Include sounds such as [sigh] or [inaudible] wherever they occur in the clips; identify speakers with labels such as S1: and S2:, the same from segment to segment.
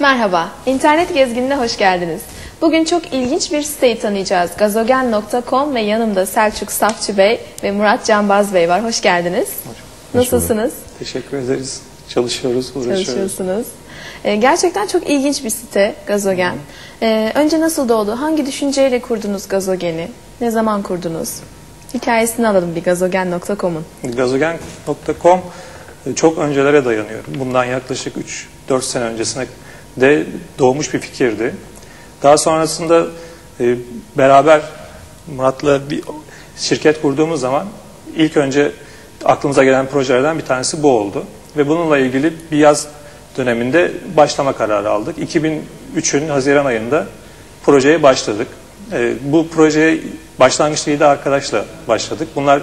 S1: Merhaba, internet gezginine hoş geldiniz. Bugün çok ilginç bir siteyi tanıyacağız. Gazogen.com ve yanımda Selçuk Safçı Bey ve Murat Canbaz Bey var. Hoş geldiniz. Nasılsınız?
S2: Teşekkür ederiz. Çalışıyoruz, uğraşıyoruz.
S1: Çalışıyorsunuz. Ee, gerçekten çok ilginç bir site Gazogen. Ee, önce nasıl doğdu? Hangi düşünceyle kurdunuz Gazogen'i? Ne zaman kurdunuz? Hikayesini alalım bir gazogen.com'un.
S2: Gazogen.com çok öncelere dayanıyor. Bundan yaklaşık 3-4 sene öncesine de doğmuş bir fikirdi. Daha sonrasında e, beraber Murat'la bir şirket kurduğumuz zaman ilk önce aklımıza gelen projelerden bir tanesi bu oldu. Ve bununla ilgili bir yaz döneminde başlama kararı aldık. 2003'ün Haziran ayında projeye başladık. E, bu projeye başlangıçta 7 arkadaşla başladık. Bunlar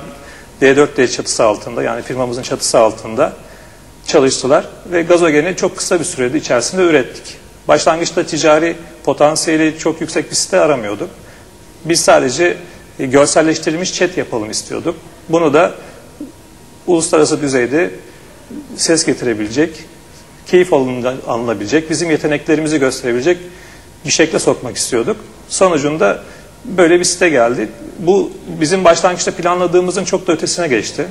S2: D4D çatısı altında yani firmamızın çatısı altında çalıştılar ve gazogeni çok kısa bir sürede içerisinde ürettik. Başlangıçta ticari potansiyeli çok yüksek bir site aramıyorduk. Biz sadece e, görselleştirilmiş chat yapalım istiyorduk. Bunu da uluslararası düzeyde ses getirebilecek, keyif alınabilecek, bizim yeteneklerimizi gösterebilecek bir şekle sokmak istiyorduk. Sonucunda böyle bir site geldi. Bu bizim başlangıçta planladığımızın çok da ötesine geçti.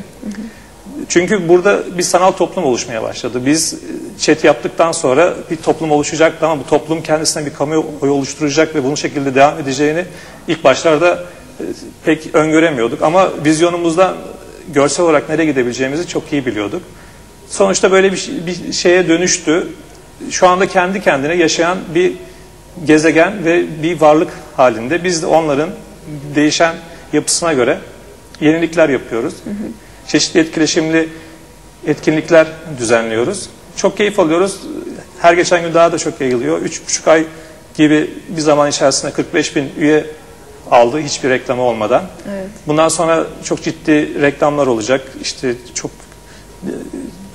S2: Çünkü burada bir sanal toplum oluşmaya başladı. Biz chat yaptıktan sonra bir toplum oluşacaktı ama bu toplum kendisine bir kamuoyu oluşturacak ve bunun şekilde devam edeceğini ilk başlarda e, pek öngöremiyorduk. Ama vizyonumuzdan görsel olarak nereye gidebileceğimizi çok iyi biliyorduk. Sonuçta böyle bir, bir şeye dönüştü. Şu anda kendi kendine yaşayan bir gezegen ve bir varlık halinde. Biz de onların değişen yapısına göre yenilikler yapıyoruz. Hı hı. Çeşitli etkileşimli etkinlikler düzenliyoruz. Çok keyif alıyoruz. Her geçen gün daha da çok yayılıyor. Üç buçuk ay gibi bir zaman içerisinde 45 bin üye aldı hiçbir reklamı olmadan. Evet. Bundan sonra çok ciddi reklamlar olacak. İşte çok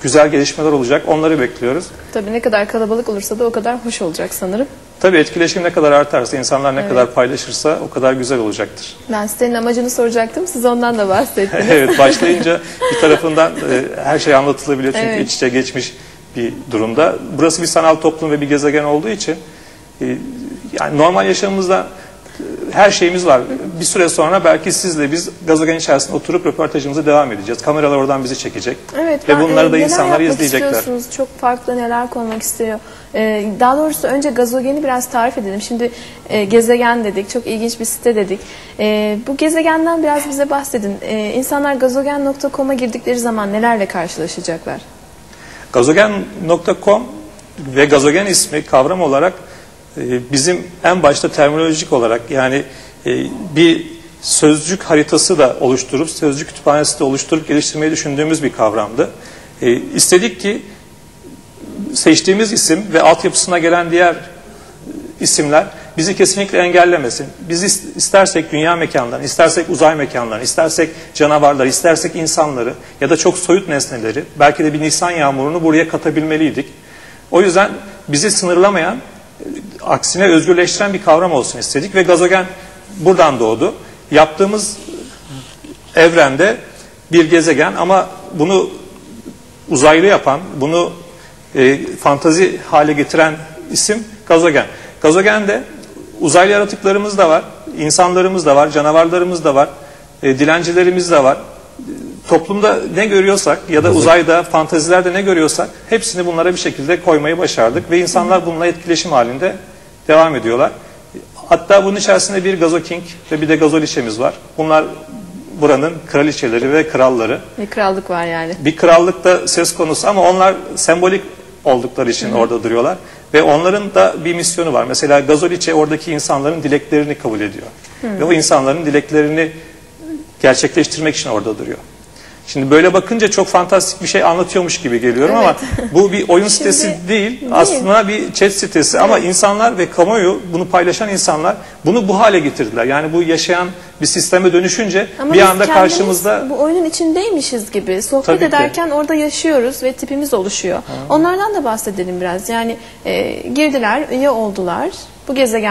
S2: güzel gelişmeler olacak. Onları bekliyoruz.
S1: Tabii ne kadar kalabalık olursa da o kadar hoş olacak sanırım.
S2: Tabii etkileşim ne kadar artarsa, insanlar ne evet. kadar paylaşırsa o kadar güzel olacaktır.
S1: Ben sitenin amacını soracaktım. Siz ondan da bahsettiniz. [laughs]
S2: evet, başlayınca bir tarafından e, her şey anlatılabiliyor. Çünkü evet. iç içe geçmiş bir durumda. Burası bir sanal toplum ve bir gezegen olduğu için e, yani normal yaşamımızda her şeyimiz var. Bir süre sonra belki sizle biz gazogen içerisinde oturup röportajımıza devam edeceğiz. Kameralar oradan bizi çekecek.
S1: Evet.
S2: Ve bunları da
S1: e,
S2: insanlar izleyecekler.
S1: Çok farklı neler konmak istiyor. E, daha doğrusu önce gazogeni biraz tarif edelim. Şimdi e, gezegen dedik. Çok ilginç bir site dedik. E, bu gezegenden biraz bize bahsedin. E, insanlar gazogen.com'a girdikleri zaman nelerle karşılaşacaklar?
S2: Gazogen.com ve gazogen ismi kavram olarak ee, bizim en başta terminolojik olarak yani e, bir sözcük haritası da oluşturup, sözcük kütüphanesi de oluşturup geliştirmeyi düşündüğümüz bir kavramdı. E, istedik ki seçtiğimiz isim ve altyapısına gelen diğer isimler bizi kesinlikle engellemesin. Biz istersek dünya mekanlarını, istersek uzay mekanlarını, istersek canavarları, istersek insanları ya da çok soyut nesneleri, belki de bir Nisan yağmurunu buraya katabilmeliydik. O yüzden bizi sınırlamayan aksine özgürleştiren bir kavram olsun istedik ve gazogen buradan doğdu. Yaptığımız evrende bir gezegen ama bunu uzaylı yapan, bunu e, fantazi hale getiren isim gazogen. Gazogende uzaylı yaratıklarımız da var, insanlarımız da var, canavarlarımız da var, e, dilencilerimiz de var. Toplumda ne görüyorsak ya da uzayda, fantazilerde ne görüyorsak hepsini bunlara bir şekilde koymayı başardık ve insanlar bununla etkileşim halinde devam ediyorlar. Hatta bunun içerisinde bir Gazo King ve bir de Gazoliçemiz var. Bunlar buranın kraliçeleri ve kralları.
S1: Bir krallık var yani.
S2: Bir krallık da söz konusu ama onlar sembolik oldukları için Hı -hı. orada duruyorlar. Ve onların da bir misyonu var. Mesela Gazoliçe oradaki insanların dileklerini kabul ediyor. Hı -hı. Ve o insanların dileklerini gerçekleştirmek için orada duruyor. Şimdi böyle bakınca çok fantastik bir şey anlatıyormuş gibi geliyorum evet. ama bu bir oyun sitesi değil, değil, aslında bir chat sitesi evet. ama insanlar ve kamuoyu bunu paylaşan insanlar bunu bu hale getirdiler. Yani bu yaşayan bir sisteme dönüşünce ama bir anda karşımızda...
S1: bu oyunun içindeymişiz gibi sohbet Tabii ederken ki. orada yaşıyoruz ve tipimiz oluşuyor. Ha. Onlardan da bahsedelim biraz. Yani e, girdiler, üye oldular. Bu gezegen